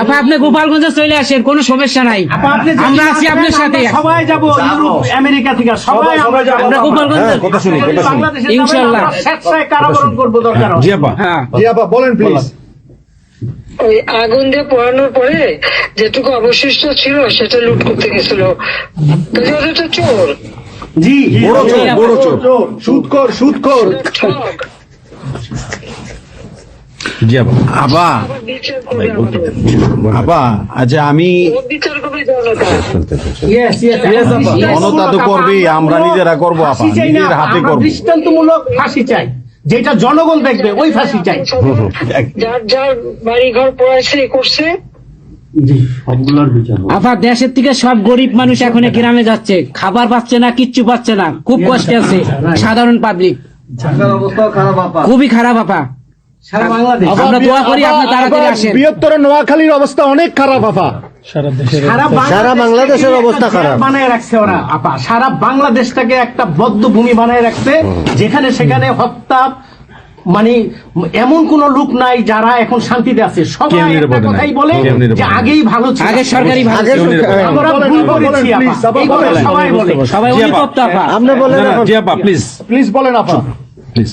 আপা আপনি গোপালগঞ্জে চলে আসেন কোনো সমস্যা নাই। আপা, আমরা আছি আপনার সাথে। সবাই যাব ইউরোপ আমেরিকা থেকে সবাই আমরা যাব। আমরা গোপালগঞ্জ। হ্যাঁ কথা শুনি কথা শুনি ইনশাআল্লাহ। স্বেচ্ছায় কারাবরণ করব দরকার জি আপা। হ্যাঁ। জি আপা বলেন প্লিজ ওই আগুন দিয়ে পোড়ানোর পরে যেটুকু অবশিষ্ট ছিল সেটা লুট করতে গেছিল। চোর। জি। বড় চোর বড় চোর। সুদখোর ঠক জি আপা আবার আচ্ছা আমি জনতা তো আমরা নিজেরা করব, আপা। নিজের হাতে করব। দৃষ্টান্তমূলক ফাঁসি চাই। যেটা জনগণ দেখবে ওই ফাঁসি চাই। যার যার বাড়ি ঘর পড়াইছে করছে আপা দেশের থেকে সব গরিব মানুষ এখন গ্রামে যাচ্ছে। খাবার পাচ্ছে না কিচ্ছু পাচ্ছে না। খুব কষ্টে আছে। সাধারণ পাবলিক খুবই খারাপ আপা সারা বাংলাদেশ। আমরা দোয়া করি আপনি তাড়াতাড়ি আবার আসেন। বৃহত্তর নোয়াখালীর অবস্থা অনেক খারাপ আপা সারা বাংলাদেশের অবস্থা খারাপ। বানায় রাখছে ওরা আপা সারা বাংলাদেশটাকে একটা বদ্ধ ভূমি বানায় রাখছে যেখানে সেখানে হত্যা মানে এমন কোন লোক নাই যারা এখন শান্তিতে আছে। সবাই কথাই বলে যে আগেই ভালো ছিল। আগে সরকারি আমরা ভুল করেছি। সবাই বলে। আপনি বলেন আপা প্লিজ প্লিজ বলেন আপা প্লিজ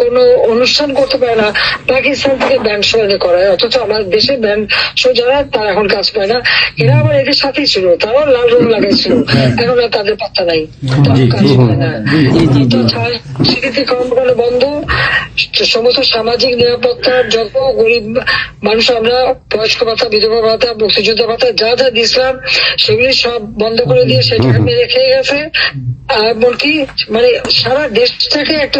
কোন অনুষ্ঠান করতে পারে না। পাকিস্তান থেকে ব্যান্ড এনে করায়। অথচ আমার দেশে ব্যান্ড যারা তারা এখন কাজ পায় না। এরা আবার এদের সাথেই ছিল। তারাও লাল রং লাগাইছিল। এখন আর তাদের পাত্তা নাই। সংস্কৃতি কর্মকাণ্ড বন্ধ। সমস্ত সামাজিক নিরাপত্তার যত গরিব মানুষ আমরা বয়স্ক ভাতা বিধবা ভাতা মুক্তিযোদ্ধা ভাতা যা যা দিয়েছিলাম সেগুলি সব বন্ধ করে দিয়ে সেটা মেরে খেয়ে গেছে। আর এমনকি মানে সারা দেশটাকে একটা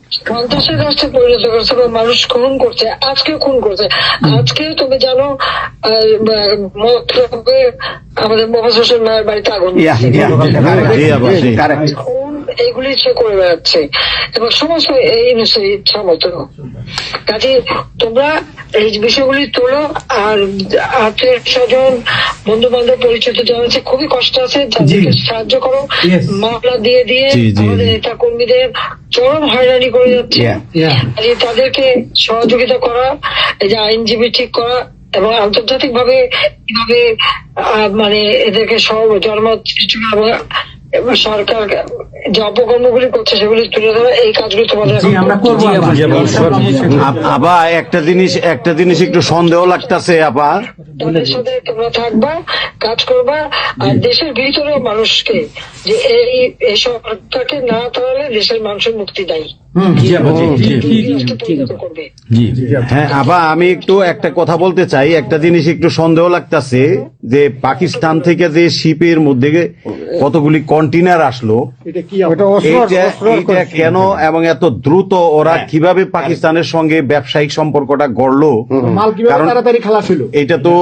সন্ত্রাসের রাষ্ট্রে পরিণত করছে বা মানুষ খুন করছে আজকে খুন করছে। আজকে তুমি জানো আমাদের মোহাম্মদ হোসেন মায়ের বাড়িতে আগুন এগুলি সে করে বেড়াচ্ছে। এবং সমস্ত এই নিশ্চয়ই ইচ্ছা মতো কাজে তোমরা এই বিষয়গুলি তোলো আর আত্মীয় স্বজন বন্ধু বান্ধব পরিচিত যারা আছে খুবই কষ্ট আছে তাদেরকে সাহায্য করো. মামলা দিয়ে দিয়ে আমাদের। নেতা কর্মীদের চরম হয়রানি করে যাচ্ছে. তাদেরকে সহযোগিতা করা এই যে আইনজীবী ঠিক করা এবং আন্তর্জাতিক ভাবে কীভাবে মানে এদেরকে সব জন্ম এবং সরকার করছে সেগুলি তুলে এই কাজগুলি তোমাদের করব আবার। একটা জিনিস একটা জিনিস একটু সন্দেহ লাগতেছে আপা তাদের সাথে তোমরা থাকবা কাজ করবা আর দেশের ভিতরে মানুষকে যে এই এই সরকারকে না তাহলে দেশের মানুষের মুক্তি দেয়। হ্যাঁ আবা আমি একটু একটা কথা বলতে চাই। একটা জিনিস একটু সন্দেহ লাগতাছে যে পাকিস্তান থেকে যে শিপের মধ্যে কতগুলি কন্টেনার আসলো এইটা কেন এবং এত দ্রুত ওরা কীভাবে পাকিস্তানের সঙ্গে ব্যবসায়িক সম্পর্কটা গড়লো? কারণ এটা তো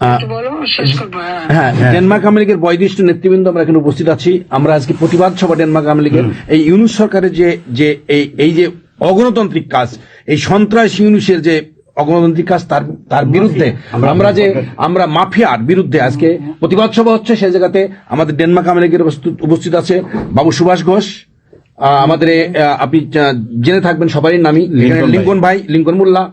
হ্যাঁ। হ্যাঁ ডেনমার্ক আওয়ামী লীগের বয়োজ্যেষ্ঠ নেতৃবৃন্দ আমরা এখানে উপস্থিত আছি। আমরা আজকে প্রতিবাদ সভা ডেনমার্ক আওয়ামী লীগের এই ইউনুস সরকারের যে যে এই এই যে অগণতান্ত্রিক কাজ এই সন্ত্রাস ইউনুসের যে অগণতান্ত্রিক কাজ তার তার বিরুদ্ধে আমরা যে আমরা মাফিয়ার বিরুদ্ধে আজকে প্রতিবাদ সভা হচ্ছে। সেই জায়গাতে আমাদের ডেনমার্ক আওয়ামী লীগের উপস্থিত- উপস্থিত আছে বাবু সুভাষ ঘোষ। আহ, আমাদের আপনি জেনে থাকবেন সবারই নামই। লিঙ্কন ভাই। লিঙ্কন মোল্লা।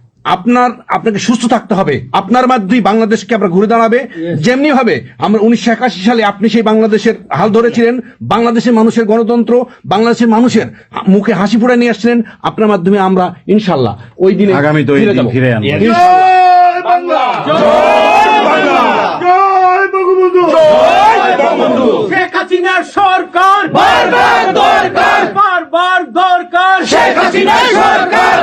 আপনার আপনাকে সুস্থ থাকতে হবে। আপনার মাধ্যমেই বাংলাদেশকে আমরা ঘুরে দাঁড়াবে। যেমনি ভাবে আমরা উনিশশো একাশি সালে আপনি সেই বাংলাদেশের হাল ধরেছিলেন বাংলাদেশের মানুষের গণতন্ত্র বাংলাদেশের মানুষের মুখে হাসি ফুটে নিয়ে আসছিলেন আপনার মাধ্যমে আমরা ইনশাল্লাহ ওই দিনে আগামী ফিরে দিন যাব। ফিরে আনব। ইনশাল্লাহ। শেখ হাসিনার সরকার! বারবার দরকার! বারবার দরকার! শেখ হাসিনার সরকার!